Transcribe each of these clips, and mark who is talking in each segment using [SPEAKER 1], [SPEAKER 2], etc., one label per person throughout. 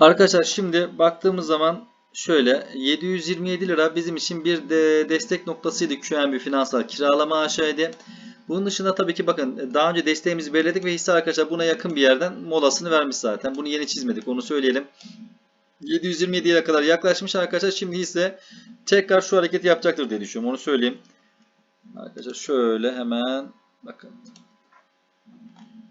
[SPEAKER 1] Arkadaşlar şimdi baktığımız zaman şöyle 727 lira bizim için bir de destek noktasıydı QNB Finansal kiralama aşağıydı. Bunun dışında tabii ki bakın daha önce desteğimizi belirledik ve hisse arkadaşlar buna yakın bir yerden molasını vermiş zaten. Bunu yeni çizmedik onu söyleyelim. 727'ye kadar yaklaşmış arkadaşlar. Şimdi hisse tekrar şu hareketi yapacaktır diye düşünüyorum. Onu söyleyeyim. Arkadaşlar şöyle hemen bakın.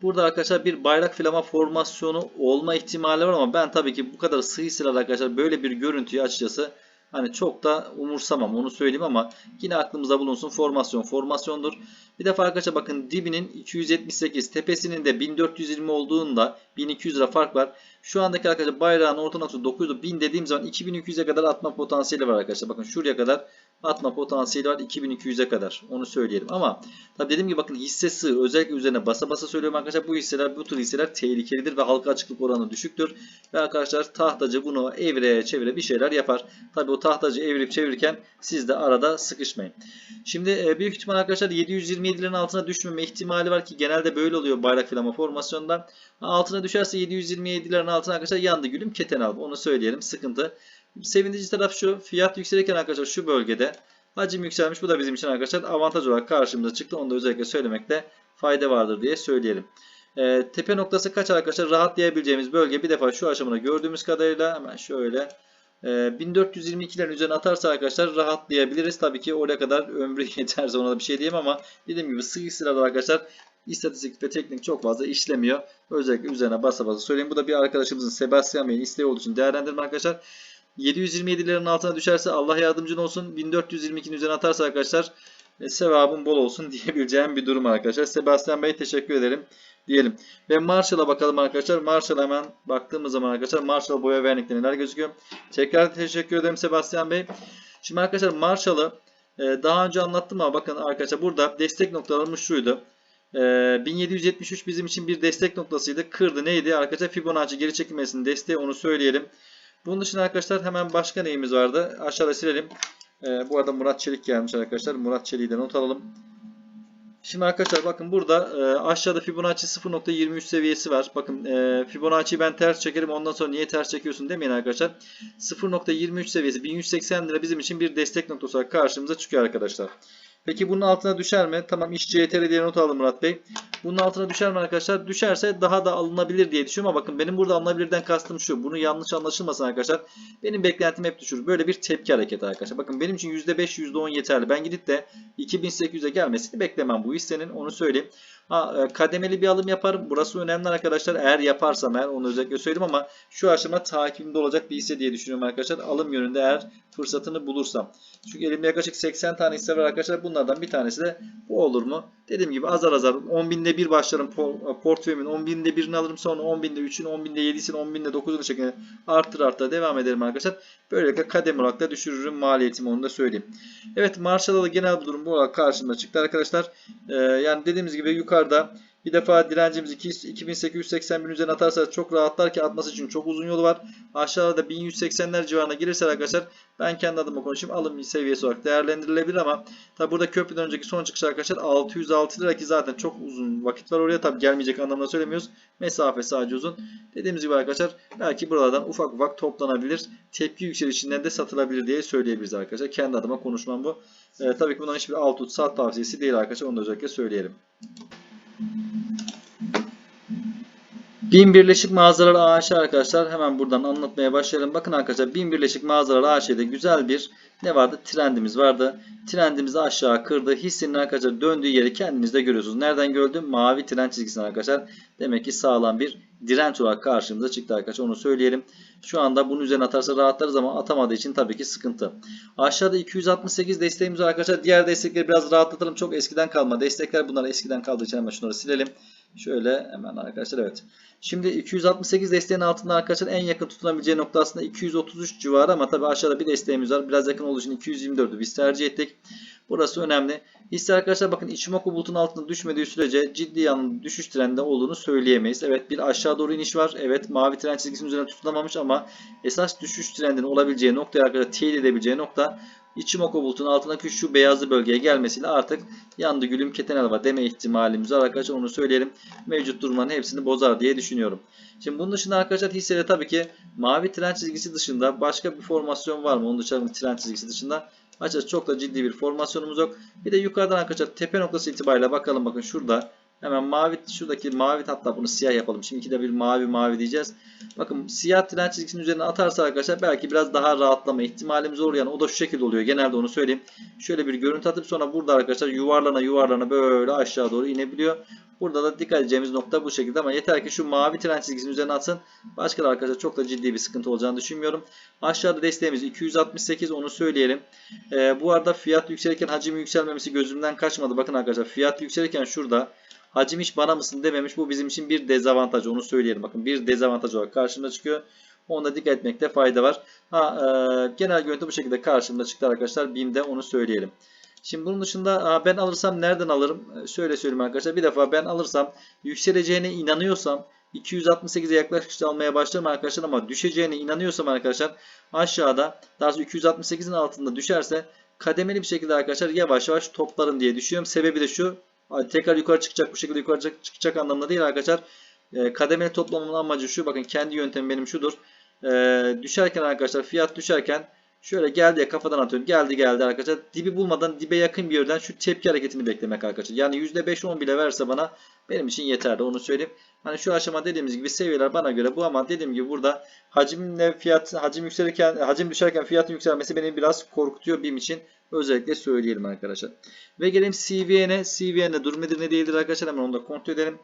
[SPEAKER 1] Burada arkadaşlar bir bayrak filama formasyonu olma ihtimali var ama ben tabii ki bu kadar sığ sıralar arkadaşlar böyle bir görüntüyü açıkçası hani çok da umursamam onu söyleyeyim ama yine aklımızda bulunsun formasyon formasyondur. Bir defa arkadaşlar bakın dibinin 278 tepesinin de 1420 olduğunda 1200 lira fark var. Şu andaki arkadaşlar bayrağın orta noktası 900 1000 dediğim zaman 2200'e kadar atma potansiyeli var arkadaşlar. Bakın şuraya kadar atma potansiyeli var 2200'e kadar. Onu söyleyelim. Ama tabii dediğim gibi bakın hisse sığ özellikle üzerine basa basa söylüyorum arkadaşlar. Bu hisseler bu tür hisseler tehlikelidir ve halka açıklık oranı düşüktür. Ve arkadaşlar tahtacı bunu evire çevire bir şeyler yapar. Tabii o tahtacı evirip çevirirken siz de arada sıkışmayın. Şimdi e, büyük ihtimal arkadaşlar 727'lerin altına düşmeme ihtimali var ki genelde böyle oluyor bayrak filama formasyonda. Altına düşerse 727'lerin altına arkadaşlar yandı gülüm keten al. Onu söyleyelim. Sıkıntı. Sevindirici taraf şu. Fiyat yükselirken arkadaşlar şu bölgede hacim yükselmiş. Bu da bizim için arkadaşlar avantaj olarak karşımıza çıktı. Onu da özellikle söylemekte fayda vardır diye söyleyelim. E, tepe noktası kaç arkadaşlar? Rahatlayabileceğimiz bölge bir defa şu aşamada gördüğümüz kadarıyla hemen şöyle e, 1422'lerin üzerine atarsa arkadaşlar rahatlayabiliriz. Tabii ki oraya kadar ömrü yeterse ona da bir şey diyeyim ama dediğim gibi sıkı sırada arkadaşlar istatistik ve teknik çok fazla işlemiyor. Özellikle üzerine basa basa söyleyeyim. Bu da bir arkadaşımızın Sebastian Bey'in isteği olduğu için değerlendirme arkadaşlar. 727'lerin altına düşerse Allah yardımcın olsun. 1422'nin üzerine atarsa arkadaşlar e, sevabın bol olsun diyebileceğim bir durum arkadaşlar. Sebastian Bey teşekkür ederim diyelim. Ve Marshall'a bakalım arkadaşlar. Marshall hemen baktığımız zaman arkadaşlar Marshall boya vernikte neler gözüküyor. Tekrar teşekkür ederim Sebastian Bey. Şimdi arkadaşlar Marshall'ı e, daha önce anlattım ama bakın arkadaşlar burada destek noktalarımız şuydu. E, 1773 bizim için bir destek noktasıydı. Kırdı neydi? Arkadaşlar Fibonacci geri çekilmesinin desteği onu söyleyelim. Bunun dışında arkadaşlar hemen başka neyimiz vardı? Aşağıda silelim. Ee, bu arada Murat Çelik gelmiş arkadaşlar. Murat Çelik'i de not alalım. Şimdi arkadaşlar bakın burada e, aşağıda Fibonacci 0.23 seviyesi var. Bakın e, Fibonacci'yi ben ters çekerim ondan sonra niye ters çekiyorsun demeyin arkadaşlar. 0.23 seviyesi 1180 lira bizim için bir destek noktası olarak karşımıza çıkıyor arkadaşlar. Peki bunun altına düşer mi? Tamam iş CTR diye not aldım Murat Bey. Bunun altına düşer mi arkadaşlar? Düşerse daha da alınabilir diye düşünüyorum ama bakın benim burada alınabilirden kastım şu. Bunu yanlış anlaşılmasın arkadaşlar. Benim beklentim hep düşür. Böyle bir tepki hareketi arkadaşlar. Bakın benim için %5 %10 yeterli. Ben gidip de 2800'e gelmesini beklemem bu hissenin. Onu söyleyeyim. Ha, e, kademeli bir alım yaparım. Burası önemli arkadaşlar. Eğer yaparsam eğer onu özellikle söyleyeyim ama şu aşama takibimde olacak bir hisse diye düşünüyorum arkadaşlar. Alım yönünde eğer fırsatını bulursam. Çünkü elimde yaklaşık 80 tane hisse var arkadaşlar. Bunlardan bir tanesi de bu olur mu? Dediğim gibi azar azar 10 binde bir başlarım portföyümün 10 binde birini alırım sonra 10 binde 3'ünü 10 binde 7'sini 10 binde 9'unu şeklinde artır artır devam ederim arkadaşlar. Böylelikle kademe olarak da düşürürüm maliyetimi onu da söyleyeyim. Evet Marshall'da genel durum bu olarak karşımıza çıktı arkadaşlar. Ee, yani dediğimiz gibi yukarıda bir defa direncimiz 2880 bin üzerine atarsa çok rahatlar ki atması için çok uzun yolu var. Aşağıda da 1180'ler civarına gelirse arkadaşlar ben kendi adıma konuşayım. Alım seviyesi olarak değerlendirilebilir ama tabi burada köprüden önceki son çıkış arkadaşlar 606 lira ki zaten çok uzun vakit var oraya. Tabi gelmeyecek anlamda söylemiyoruz. Mesafe sadece uzun. Dediğimiz gibi arkadaşlar belki buralardan ufak ufak toplanabilir. Tepki yükselişinden de satılabilir diye söyleyebiliriz arkadaşlar. Kendi adıma konuşmam bu. Ee, tabii ki bundan hiçbir alt tut tavsiyesi değil arkadaşlar. Onu da özellikle söyleyelim. Mm-hmm. Bin Birleşik Mağazalar AŞ arkadaşlar hemen buradan anlatmaya başlayalım. Bakın arkadaşlar Bin Birleşik Mağazalar AŞ'de güzel bir ne vardı? Trendimiz vardı. Trendimizi aşağı kırdı. Hissinin arkadaşlar döndüğü yeri kendiniz de görüyorsunuz. Nereden gördüm? Mavi trend çizgisinden arkadaşlar. Demek ki sağlam bir direnç olarak karşımıza çıktı arkadaşlar. Onu söyleyelim. Şu anda bunun üzerine atarsa rahatlarız ama atamadığı için tabii ki sıkıntı. Aşağıda 268 desteğimiz arkadaşlar. Diğer destekleri biraz rahatlatalım. Çok eskiden kalma destekler. Bunlar eskiden kaldığı için hemen şunları silelim. Şöyle hemen arkadaşlar evet. Şimdi 268 desteğin altında arkadaşlar en yakın tutunabileceği nokta aslında 233 civarı ama tabi aşağıda bir desteğimiz var. Biraz yakın olduğu için 224'ü biz tercih ettik. Burası önemli. Hisse arkadaşlar bakın Ichimoku bulutun altına düşmediği sürece ciddi yanlı düşüş trendinde olduğunu söyleyemeyiz. Evet bir aşağı doğru iniş var. Evet mavi trend çizgisinin üzerine tutunamamış ama esas düşüş trendinin olabileceği nokta arkadaşlar teyit edebileceği nokta Ichimoku bulutun altındaki şu beyazlı bölgeye gelmesiyle artık yandı gülüm keten alva deme ihtimalimiz var arkadaşlar onu söyleyelim. Mevcut durumların hepsini bozar diye düşünüyorum. Şimdi bunun dışında arkadaşlar hissede tabii ki mavi tren çizgisi dışında başka bir formasyon var mı? Onun dışında tren çizgisi dışında açıkçası çok da ciddi bir formasyonumuz yok. Bir de yukarıdan arkadaşlar tepe noktası itibariyle bakalım bakın şurada hemen mavi şuradaki mavi hatta bunu siyah yapalım. Şimdiki de bir mavi mavi diyeceğiz. Bakın siyah tren çizgisinin üzerine atarsa arkadaşlar belki biraz daha rahatlama ihtimalimiz olur. Yani o da şu şekilde oluyor. Genelde onu söyleyeyim. Şöyle bir görüntü atıp sonra burada arkadaşlar yuvarlana yuvarlana böyle aşağı doğru inebiliyor. Burada da dikkat edeceğimiz nokta bu şekilde ama yeter ki şu mavi tren çizgisinin üzerine atsın. Başka da arkadaşlar çok da ciddi bir sıkıntı olacağını düşünmüyorum. Aşağıda desteğimiz 268 onu söyleyelim. Ee, bu arada fiyat yükselirken hacim yükselmemesi gözümden kaçmadı. Bakın arkadaşlar fiyat yükselirken şurada hacim iş bana mısın dememiş. Bu bizim için bir dezavantaj onu söyleyelim. Bakın bir dezavantaj olarak karşımıza çıkıyor. Onda dikkat etmekte fayda var. Ha, e, genel görüntü bu şekilde karşımda çıktı arkadaşlar. BİM'de onu söyleyelim. Şimdi bunun dışında ben alırsam nereden alırım? Şöyle söyleyeyim arkadaşlar. Bir defa ben alırsam yükseleceğine inanıyorsam 268'e yaklaşık almaya başlarım arkadaşlar ama düşeceğine inanıyorsam arkadaşlar aşağıda daha sonra 268'in altında düşerse kademeli bir şekilde arkadaşlar yavaş yavaş toplarım diye düşünüyorum. Sebebi de şu tekrar yukarı çıkacak bu şekilde yukarı çıkacak anlamında değil arkadaşlar. Kademeli toplamamın amacı şu bakın kendi yöntemim benim şudur. Düşerken arkadaşlar fiyat düşerken Şöyle geldi ya kafadan atıyorum. Geldi geldi arkadaşlar. Dibi bulmadan dibe yakın bir yerden şu tepki hareketini beklemek arkadaşlar. Yani %5-10 bile verse bana benim için yeterli onu söyleyeyim. Hani şu aşama dediğimiz gibi seviyeler bana göre bu ama dediğim gibi burada hacimle fiyat hacim yükselirken hacim düşerken fiyatın yükselmesi beni biraz korkutuyor benim için. Özellikle söyleyelim arkadaşlar. Ve gelelim CVN'e. CVN'e durum nedir ne değildir arkadaşlar hemen onu da kontrol edelim.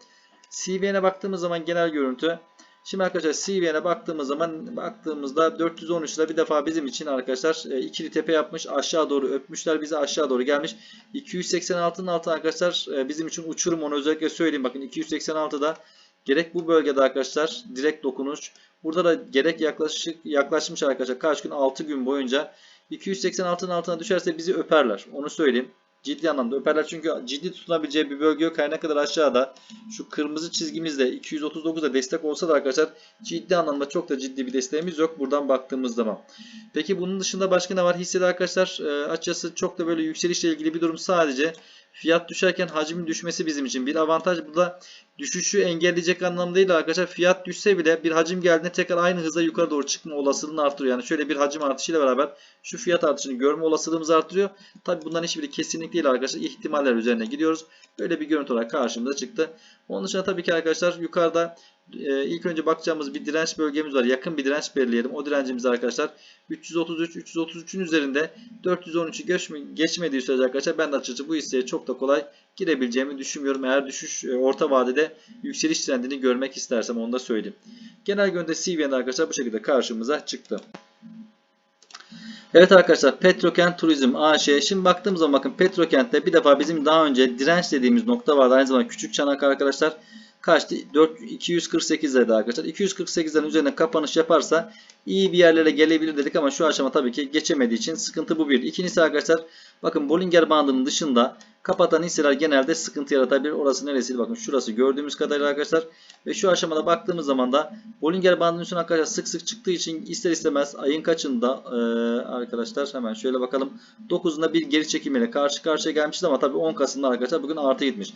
[SPEAKER 1] CVN'e baktığımız zaman genel görüntü Şimdi arkadaşlar CVN'e baktığımız zaman baktığımızda 413 lira bir defa bizim için arkadaşlar e, ikili tepe yapmış. Aşağı doğru öpmüşler bizi aşağı doğru gelmiş. 286'nın altı arkadaşlar e, bizim için uçurum onu özellikle söyleyeyim. Bakın 286'da gerek bu bölgede arkadaşlar direkt dokunuş. Burada da gerek yaklaşık yaklaşmış arkadaşlar kaç gün 6 gün boyunca 286'nın altına düşerse bizi öperler. Onu söyleyeyim. Ciddi anlamda öperler çünkü ciddi tutunabileceği bir bölge yok. Her ne kadar aşağıda şu kırmızı çizgimizde 239'da destek olsa da arkadaşlar ciddi anlamda çok da ciddi bir desteğimiz yok buradan baktığımız zaman. Peki bunun dışında başka ne var? Hissede arkadaşlar e, açıkçası çok da böyle yükselişle ilgili bir durum sadece fiyat düşerken hacmin düşmesi bizim için bir avantaj. Burada düşüşü engelleyecek anlamda değil arkadaşlar. Fiyat düşse bile bir hacim geldiğinde tekrar aynı hızla yukarı doğru çıkma olasılığını artırıyor. Yani şöyle bir hacim artışıyla beraber şu fiyat artışını görme olasılığımızı artırıyor. Tabi bunların hiçbiri kesinlik değil arkadaşlar. İhtimaller üzerine gidiyoruz. Böyle bir görüntü olarak karşımıza çıktı. Onun dışında tabii ki arkadaşlar yukarıda e, ilk önce bakacağımız bir direnç bölgemiz var. Yakın bir direnç belirleyelim. O direncimiz arkadaşlar 333 333'ün üzerinde 413'ü geçmediği sürece arkadaşlar ben de açıkçası bu hisseye çok da kolay girebileceğimi düşünmüyorum. Eğer düşüş e, orta vadede yükseliş trendini görmek istersem onu da söyleyeyim. Genel göründe CVN arkadaşlar bu şekilde karşımıza çıktı. Evet arkadaşlar Petrokent Turizm AŞ. Şimdi baktığımız zaman bakın Petrokent'te bir defa bizim daha önce direnç dediğimiz nokta vardı. Aynı zamanda küçük çanak arkadaşlar kaçtı? 4, 248 liraydı arkadaşlar. 248'lerin üzerine kapanış yaparsa iyi bir yerlere gelebilir dedik ama şu aşama tabii ki geçemediği için sıkıntı bu bir. İkincisi arkadaşlar bakın Bollinger bandının dışında kapatan hisseler genelde sıkıntı yaratabilir. Orası neresiydi? Bakın şurası gördüğümüz kadarıyla arkadaşlar. Ve şu aşamada baktığımız zaman da Bollinger bandının üstüne arkadaşlar sık sık çıktığı için ister istemez ayın kaçında e, arkadaşlar hemen şöyle bakalım. 9'unda bir geri çekimiyle karşı karşıya gelmişiz ama tabii 10 Kasım'da arkadaşlar bugün artı gitmiş.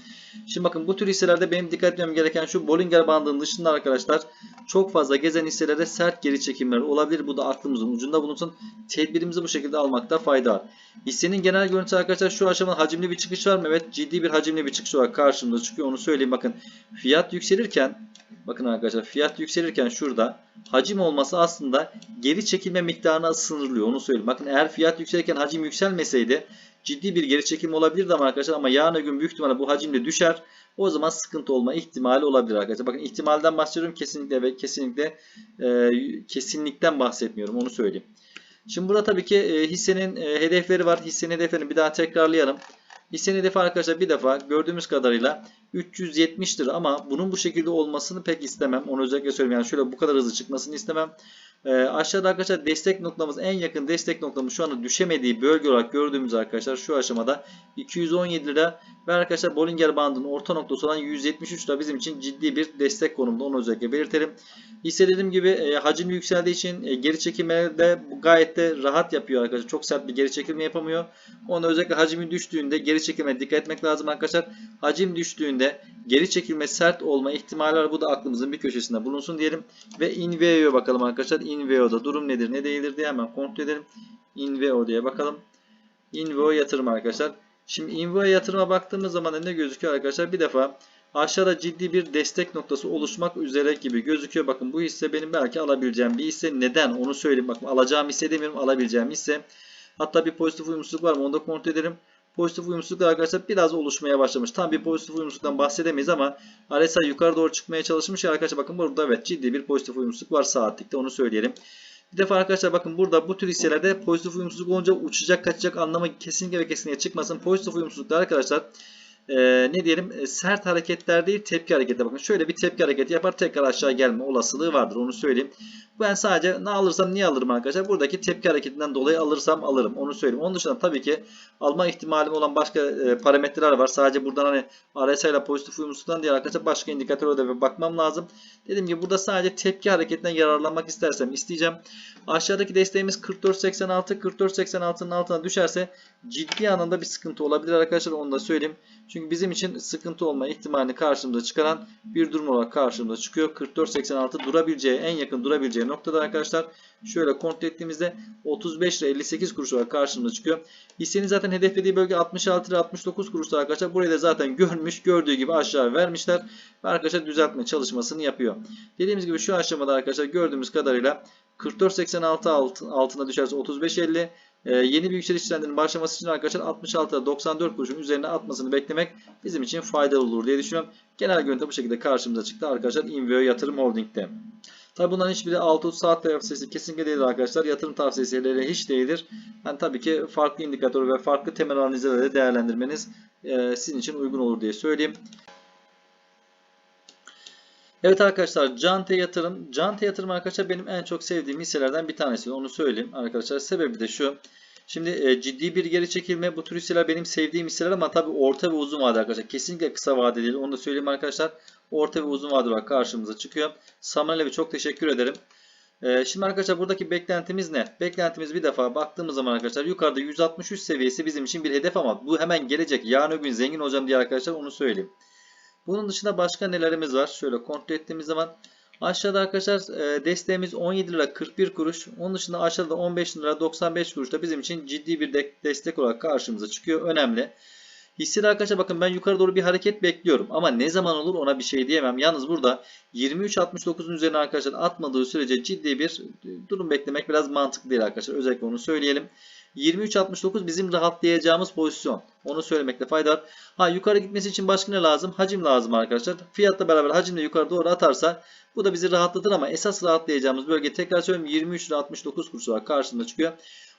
[SPEAKER 1] Şimdi bakın bu tür hisselerde benim dikkat etmem gereken şu Bollinger bandının dışında arkadaşlar çok fazla gezen hisselere sert geri çekimler olabilir. Bu da aklımızın ucunda bulunsun. Tedbirimizi bu şekilde almakta fayda var. Hissenin genel görüntüsü arkadaşlar şu aşamada hacimli bir çıkış var mı? Evet ciddi bir hacimli bir çıkış var karşımıza çıkıyor. Onu söyleyeyim. Bakın fiyat yükselirken bakın arkadaşlar fiyat yükselirken şurada hacim olması aslında geri çekilme miktarına sınırlıyor. Onu söyleyeyim. Bakın eğer fiyat yükselirken hacim yükselmeseydi ciddi bir geri çekim olabilirdi ama arkadaşlar ama yarın gün büyük ihtimalle bu hacimle düşer. O zaman sıkıntı olma ihtimali olabilir arkadaşlar. Bakın ihtimalden bahsediyorum kesinlikle ve kesinlikle e, kesinlikten bahsetmiyorum onu söyleyeyim. Şimdi burada tabii ki e, hissenin e, hedefleri var. Hissenin hedeflerini bir daha tekrarlayalım. Hissenin hedefi arkadaşlar bir defa gördüğümüz kadarıyla 370 lira ama bunun bu şekilde olmasını pek istemem. Onu özellikle söyleyeyim. Yani şöyle bu kadar hızlı çıkmasını istemem. Ee, aşağıda arkadaşlar destek noktamız en yakın destek noktamız şu anda düşemediği bölge olarak gördüğümüz arkadaşlar şu aşamada 217 lira ve arkadaşlar Bollinger bandının orta noktası olan 173 lira bizim için ciddi bir destek konumunda onu özellikle belirtelim. Hisse gibi e, hacim yükseldiği için e, geri çekilmeleri de gayet de rahat yapıyor arkadaşlar. Çok sert bir geri çekilme yapamıyor. Onu özellikle hacmi düştüğünde geri çekilmeye dikkat etmek lazım arkadaşlar. Hacim düştüğünde geri çekilme sert olma ihtimali var. Bu da aklımızın bir köşesinde bulunsun diyelim. Ve Inveo'ya bakalım arkadaşlar. Inveo'da durum nedir ne değildir diye hemen kontrol edelim. Inveo diye bakalım. Inveo yatırım arkadaşlar. Şimdi Inveo yatırıma baktığımız zaman ne gözüküyor arkadaşlar? Bir defa aşağıda ciddi bir destek noktası oluşmak üzere gibi gözüküyor. Bakın bu hisse benim belki alabileceğim bir hisse. Neden? Onu söyleyeyim. Bakın alacağım hisse demiyorum alabileceğim hisse. Hatta bir pozitif uyumsuzluk var mı? Onu da kontrol edelim. Pozitif uyumsuzluklar arkadaşlar biraz oluşmaya başlamış. Tam bir pozitif uyumsuzluktan bahsedemeyiz ama RSI yukarı doğru çıkmaya çalışmış ya arkadaşlar. Bakın burada evet ciddi bir pozitif uyumsuzluk var saatlikte onu söyleyelim. Bir defa arkadaşlar bakın burada bu tür hisselerde pozitif uyumsuzluk olunca uçacak kaçacak anlamı kesinlikle ve kesinlikle çıkmasın. Pozitif uyumsuzluklar arkadaşlar e, ne diyelim e, sert hareketler değil tepki hareketler. Bakın şöyle bir tepki hareketi yapar tekrar aşağı gelme olasılığı vardır onu söyleyeyim. Ben sadece ne alırsam niye alırım arkadaşlar? Buradaki tepki hareketinden dolayı alırsam alırım onu söyleyeyim. Onun dışında tabii ki alma ihtimalim olan başka e, parametreler var. Sadece buradan hani RSI ile pozitif uyumsuzluktan diye arkadaşlar başka indikatörlere de bakmam lazım. Dediğim gibi burada sadece tepki hareketinden yararlanmak istersem isteyeceğim. Aşağıdaki desteğimiz 44.86. 44.86'nın altına düşerse ciddi anlamda bir sıkıntı olabilir arkadaşlar onu da söyleyeyim. Çünkü bizim için sıkıntı olma ihtimalini karşımıza çıkaran bir durum olarak karşımıza çıkıyor. 44.86 durabileceği en yakın durabileceği noktada arkadaşlar şöyle kontrol ettiğimizde 35 lira 58 kuruş olarak karşımıza çıkıyor. Hissenin zaten hedeflediği bölge 66 lira 69 kuruşlar arkadaşlar. Burayı da zaten görmüş gördüğü gibi aşağı vermişler. Ve arkadaşlar düzeltme çalışmasını yapıyor. Dediğimiz gibi şu aşamada arkadaşlar gördüğümüz kadarıyla 44.86 alt, altına düşerse 35.50 ee, yeni bir yükseliş trendinin başlaması için arkadaşlar 66'da 94 kuruşun üzerine atmasını beklemek bizim için faydalı olur diye düşünüyorum. Genel görüntü bu şekilde karşımıza çıktı arkadaşlar Inveo Yatırım Holding'de. Tabi bunların hiçbiri 6 saat tavsiyesi kesinlikle değildir arkadaşlar. Yatırım tavsiyeleri hiç değildir. Yani tabii ki farklı indikatör ve farklı temel analizleri değerlendirmeniz e, sizin için uygun olur diye söyleyeyim. Evet arkadaşlar Cante yatırım. Cante yatırım arkadaşlar benim en çok sevdiğim hisselerden bir tanesi. Onu söyleyeyim arkadaşlar. Sebebi de şu. Şimdi e, ciddi bir geri çekilme. Bu tür hisseler benim sevdiğim hisseler ama tabii orta ve uzun vade arkadaşlar. Kesinlikle kısa vade değil. Onu da söyleyeyim arkadaşlar. Orta ve uzun vade olarak karşımıza çıkıyor. Samuel abi çok teşekkür ederim. E, şimdi arkadaşlar buradaki beklentimiz ne? Beklentimiz bir defa baktığımız zaman arkadaşlar yukarıda 163 seviyesi bizim için bir hedef ama bu hemen gelecek. Yarın öbür gün zengin olacağım diye arkadaşlar onu söyleyeyim. Bunun dışında başka nelerimiz var? Şöyle kontrol ettiğimiz zaman aşağıda arkadaşlar e, desteğimiz 17 lira 41 kuruş. Onun dışında aşağıda 15 lira 95 kuruş da bizim için ciddi bir de destek olarak karşımıza çıkıyor. Önemli. Hissede arkadaşlar bakın ben yukarı doğru bir hareket bekliyorum. Ama ne zaman olur ona bir şey diyemem. Yalnız burada 23.69'un üzerine arkadaşlar atmadığı sürece ciddi bir durum beklemek biraz mantıklı değil arkadaşlar. Özellikle onu söyleyelim. 23.69 bizim rahatlayacağımız pozisyon. Onu söylemekte fayda var. Ha yukarı gitmesi için başka ne lazım? Hacim lazım arkadaşlar. Fiyatla beraber hacimle yukarı doğru atarsa bu da bizi rahatlatır ama esas rahatlayacağımız bölge tekrar söyleyeyim 23 lira 69 kuruş olarak karşımıza çıkıyor.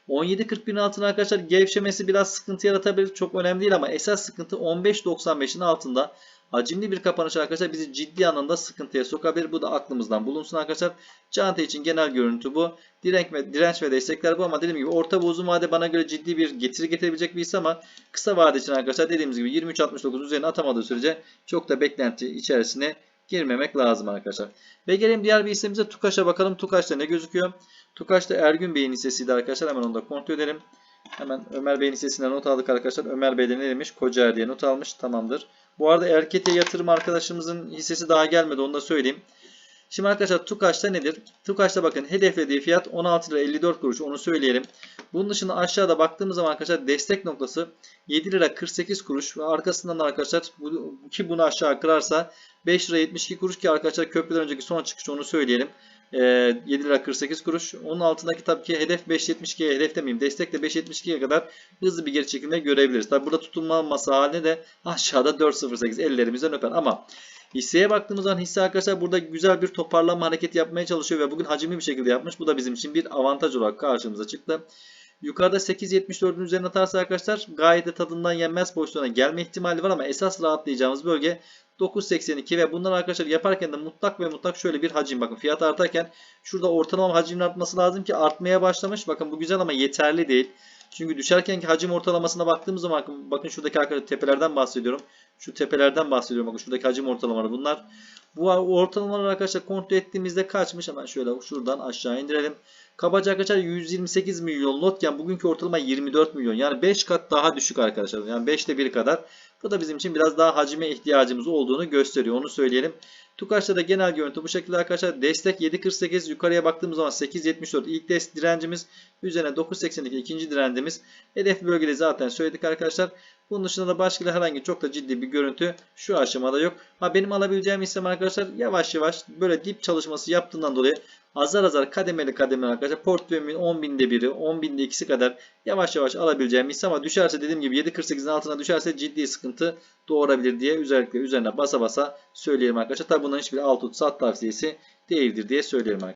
[SPEAKER 1] 17.41'in altına arkadaşlar gevşemesi biraz sıkıntı yaratabilir. Çok önemli değil ama esas sıkıntı 15.95'in altında. Hacimli bir kapanış arkadaşlar bizi ciddi anlamda sıkıntıya sokabilir. Bu da aklımızdan bulunsun arkadaşlar. Cante için genel görüntü bu. Direnç ve, direnç ve destekler bu ama dediğim gibi orta ve uzun vade bana göre ciddi bir getiri getirebilecek bir hisse ama kısa vade için arkadaşlar dediğimiz gibi 23.69 üzerine atamadığı sürece çok da beklenti içerisine girmemek lazım arkadaşlar. Ve gelelim diğer bir hissemize Tukaş'a bakalım. Tukaş'ta ne gözüküyor? Tukaş'ta Ergün Bey'in hissesiydi arkadaşlar. Hemen onu da kontrol edelim. Hemen Ömer Bey'in hissesinden not aldık arkadaşlar. Ömer Bey de ne demiş? Kocaer diye not almış. Tamamdır. Bu arada Erkete yatırım arkadaşımızın hissesi daha gelmedi. Onu da söyleyeyim. Şimdi arkadaşlar Tukaş'ta nedir? Tukaş'ta bakın hedeflediği fiyat 16 lira 54 kuruş. Onu söyleyelim. Bunun dışında aşağıda baktığımız zaman arkadaşlar destek noktası 7 lira 48 kuruş. Ve arkasından da arkadaşlar bu, ki bunu aşağı kırarsa 5 lira 72 kuruş ki arkadaşlar köprüden önceki son çıkış onu söyleyelim. 7 lira 48 kuruş. Onun altındaki tabii ki hedef 5.72'ye hedef demeyeyim. Destek de 5.72'ye kadar hızlı bir geri çekilme görebiliriz. Tabii burada tutulmaması haline de aşağıda 4.08 ellerimizden öper. Ama hisseye baktığımız zaman hisse arkadaşlar burada güzel bir toparlanma hareketi yapmaya çalışıyor ve bugün hacimli bir şekilde yapmış. Bu da bizim için bir avantaj olarak karşımıza çıktı. Yukarıda 8.74'ün üzerine atarsa arkadaşlar gayet de tadından yenmez pozisyona gelme ihtimali var ama esas rahatlayacağımız bölge 9.82 ve bunları arkadaşlar yaparken de mutlak ve mutlak şöyle bir hacim bakın fiyat artarken şurada ortalama hacmin artması lazım ki artmaya başlamış. Bakın bu güzel ama yeterli değil. Çünkü düşerkenki hacim ortalamasına baktığımız zaman bakın, şuradaki arkadaşlar tepelerden bahsediyorum. Şu tepelerden bahsediyorum. Bakın şuradaki hacim ortalamaları bunlar. Bu ortalamaları arkadaşlar kontrol ettiğimizde kaçmış? Hemen şöyle şuradan aşağı indirelim. Kabaca arkadaşlar 128 milyon lotken bugünkü ortalama 24 milyon. Yani 5 kat daha düşük arkadaşlar. Yani 5'te 1 kadar. Bu da bizim için biraz daha hacime ihtiyacımız olduğunu gösteriyor. Onu söyleyelim. Tukaç'ta da genel görüntü bu şekilde arkadaşlar. Destek 7.48 yukarıya baktığımız zaman 8.74 ilk destek direncimiz. Üzerine 9.82 ikinci direncimiz. Hedef bölgede zaten söyledik arkadaşlar. Bunun dışında da başka herhangi çok da ciddi bir görüntü şu aşamada yok. Ha benim alabileceğim istem arkadaşlar yavaş yavaş böyle dip çalışması yaptığından dolayı azar azar kademeli kademeli arkadaşlar portföyümün 10.000'de biri 10.000'de ikisi kadar yavaş yavaş alabileceğim hisse ama düşerse dediğim gibi 7.48'in altına düşerse ciddi sıkıntı doğurabilir diye özellikle üzerine basa basa söyleyelim arkadaşlar. Tabi bunların hiçbir alt tut sat tavsiyesi değildir diye söyleyelim arkadaşlar.